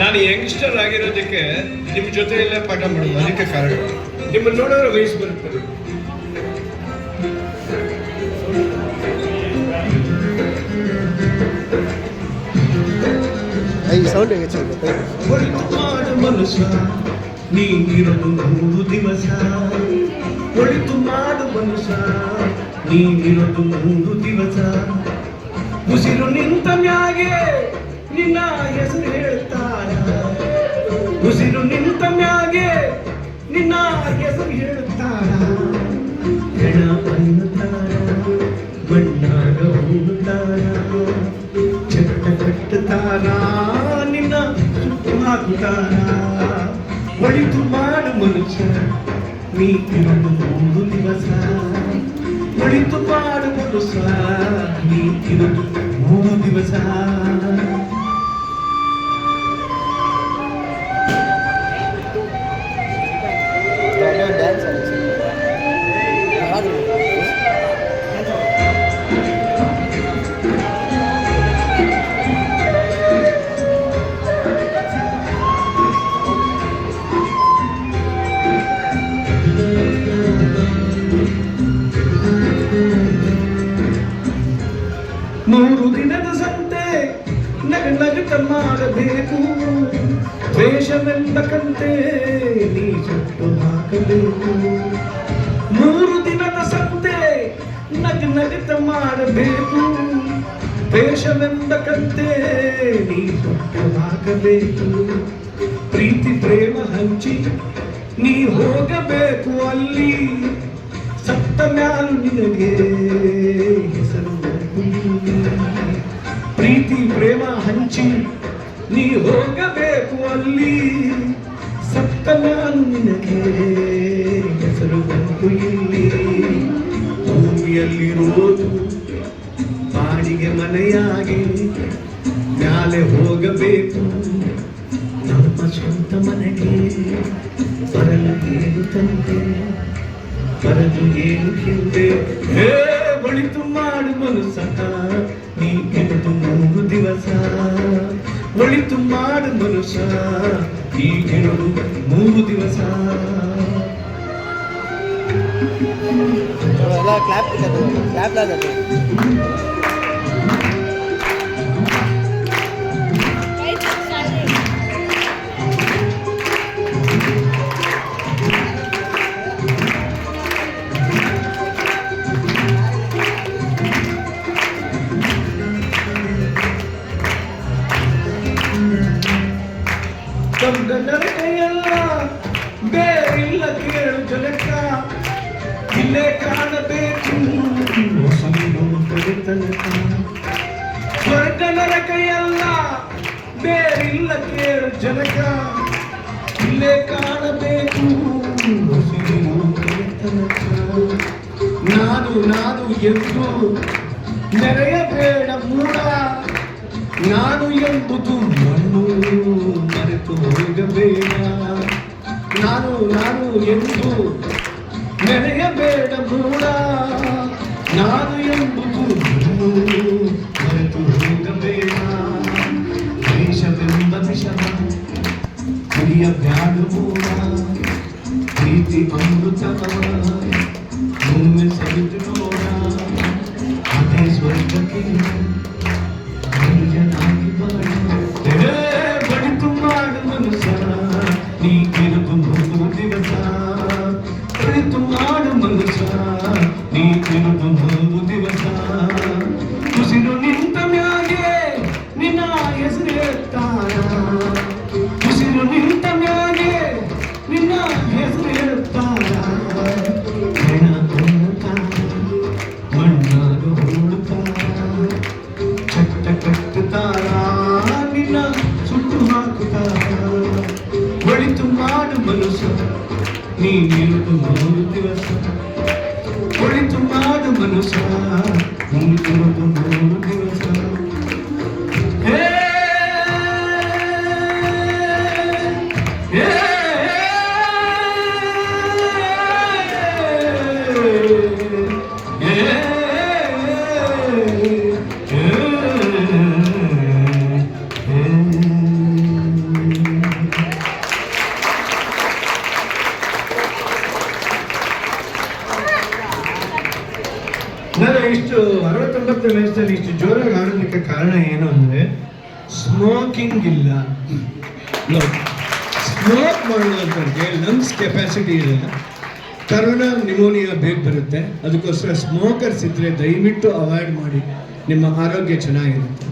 ನಾನು ಯಂಗ್ಸ್ಟರ್ ಆಗಿರೋದಕ್ಕೆ ನಿಮ್ಮ ಜೊತೆಯಲ್ಲೇ ಪಾಠ ಮಾಡೋದು ಅದಕ್ಕೆ ಕಾರಣ. ನಿಮ್ಮನ್ನು ನೋಡೋರು ವಯಸ್ಸು ಬರುತ್ತೆ. ಈ ಸೌಂಡ್ ಹೇಗೆ ಮನುಷ್ಯ ನೀರು ಮೂರು ದಿವಸ. ಒಳಿತು ಮಾಡು ಮನುಷ್ಯ ನೀನಿರೋದು ಒಂದು ದಿವಸ. ಉಸಿರು ನಿಂತ ಮ್ಯಾಗೆ ನಿನ್ನ ಹೆಸರು ಹೇಳ್ತಾರ. ಉಸಿರು ನಿಂತ ಮ್ಯಾಗೆ ನಿನ್ನ ಹೆಸರು ಹೇಳ್ತಾರ. ಹೆಣ ಅನ್ನತಾರ ಮಣ್ಣಾಗ ಹೋಗುತ್ತಾರ ಚಟ್ಟ ಕಟ್ಟುತ್ತಾರ, ನಿನ್ನ ಸುಟ್ಟು ಹಾಕುತ್ತಾರ. ಒಳಿತು ಮಾಡು ಮನುಷ್ಯ ನೀ ಇರೋದು ಮೂರು ದಿವಸ ಒಳಿತು ಮಾಡು ಮನುಷ್ಯ ನೀ ಇರೋದು ಮೂರು ದಿವಸ ನಗುತ್ತ ಮಾಡಬೇಕು ದ್ವೇಷವೆಂಬ ಕಂತೆ ನೀ ಸುಟ್ಟು ಹಾಕಬೇಕು. ಮೂರು ದಿನದ ಸಂತೆ ನಗ ನಗಿತ ಮಾಡಬೇಕು. ದ್ವೇಷವೆಂಬ ಕಂತೆ ನೀ ಸುಟ್ಟು ಹಾಕಬೇಕು. ಪ್ರೀತಿ, ಪ್ರೇಮ, ಹಂಚಿ ನೀ ಹೋಗಬೇಕು ಅಲ್ಲಿ. ಸತ್ತ ಮ್ಯಾಲು ನಿನಗೆ ಹೆಸರು. ಪ್ರೀತಿ ಪ್ರೇಮ ಹಂಚಿ ನೀ ಹೋಗಬೇಕು ಅಲ್ಲಿ ಸತ್ತ ನಾನು ನಿನಗೆ ಹೆಸರು ಬಂತು ಇಲ್ಲಿ. ಭೂಮಿಯಲ್ಲಿರೋದು ಬಾಡಿಗೆ ಮನೆಯಾಗಿ. ಮ್ಯಾಲೆ ಹೋಗಬೇಕು ನಮ್ಮ ಸ್ವಂತ ಮನೆಗೆ. ಬರಲು ಏನು ತಂದೆ? ಬರಲು ಏನು ಹಿಂದೆ? ಒಳಿತು ಮಾಡುವನು ಸಹ ನೀ ಕೆಡದು ಮೂರು ದಿವಸ. ಒಳಿತು ಮಾಡು ಮನುಷ್ಯ ನೀ ಗೆಲುವು ಮೂರು ದಿವಸ. ಕ್ಲಾಪ್ ಕ್ಲಾಪ್ ಇಲ್ಲೇ ಕಾಣಬೇಕು. ತನಕ ಸ್ವರ್ಗನರ ಕೈಯಲ್ಲ ಬೇರಿಲ್ಲ ಕೇಳು ಜನಕ. ಇಲ್ಲೇ ಕಾಣಬೇಕು. ನಾನು ನಾನು ಎಂದು ನೆರೆಯಬೇಡ ಮೂಡ ನಾನು ಎಂಬುದು ಮಣ್ಣು, ಮರೆತು ಹೋಗಬೇಡ. ನಾನು ನಾನು ಎಂದು ನೆನೆಯಬೇಡ ಮೂಡ ನಾನು ಎಂಬುದು ಮಣ್ಣು ಮರೆತು ಹೋಗಬೇಡ ದೇಶವೆಂಬ ವಿಷಮ ಕುಡಿಯಬ್ಯಾಡು ಮೂಡ ಪ್ರೀತಿ ಅಮೃತವ ಚಟ್ಟ ಕಟ್ಟುತ್ತಾರ ನಿನ್ನ ಸುಟ್ಟು ಹಾಕುತ್ತಾರ ಒಳಿತು ಮಾಡು ಮನುಷ್ಯ ನೀನಿರುವುದು ಮೂರು ದಿವಸ ಒಳಿತು ಮಾಡು ಮನುಷ್ಯ ನೀನಿರುವುದು ಇಷ್ಟು ಅರವತ್ತೊಂಬತ್ತು ವಯಸ್ಸಲ್ಲಿ ಇಷ್ಟು ಜೋರಾಗಿ ಆಡೋದಕ್ಕೆ ಕಾರಣ ಏನು ಅಂದ್ರೆ ಸ್ಮೋಕಿಂಗ್ ಇಲ್ಲ. ಸ್ಮೋಕ್ ಮಾಡುವಂಥವ್ರಿಗೆ ಲಂಗ್ಸ್ ಕೆಪಾಸಿಟಿ ಇರಲ್ಲ ಕರೋನಾ ನಿಮೋನಿಯಾ ಬೇಗ ಬರುತ್ತೆ. ಅದಕ್ಕೋಸ್ಕರ ಸ್ಮೋಕರ್ಸ್ ಇದ್ರೆ ದಯವಿಟ್ಟು ಅವಾಯ್ಡ್ ಮಾಡಿ. ನಿಮ್ಮ ಆರೋಗ್ಯ ಚೆನ್ನಾಗಿರುತ್ತೆ.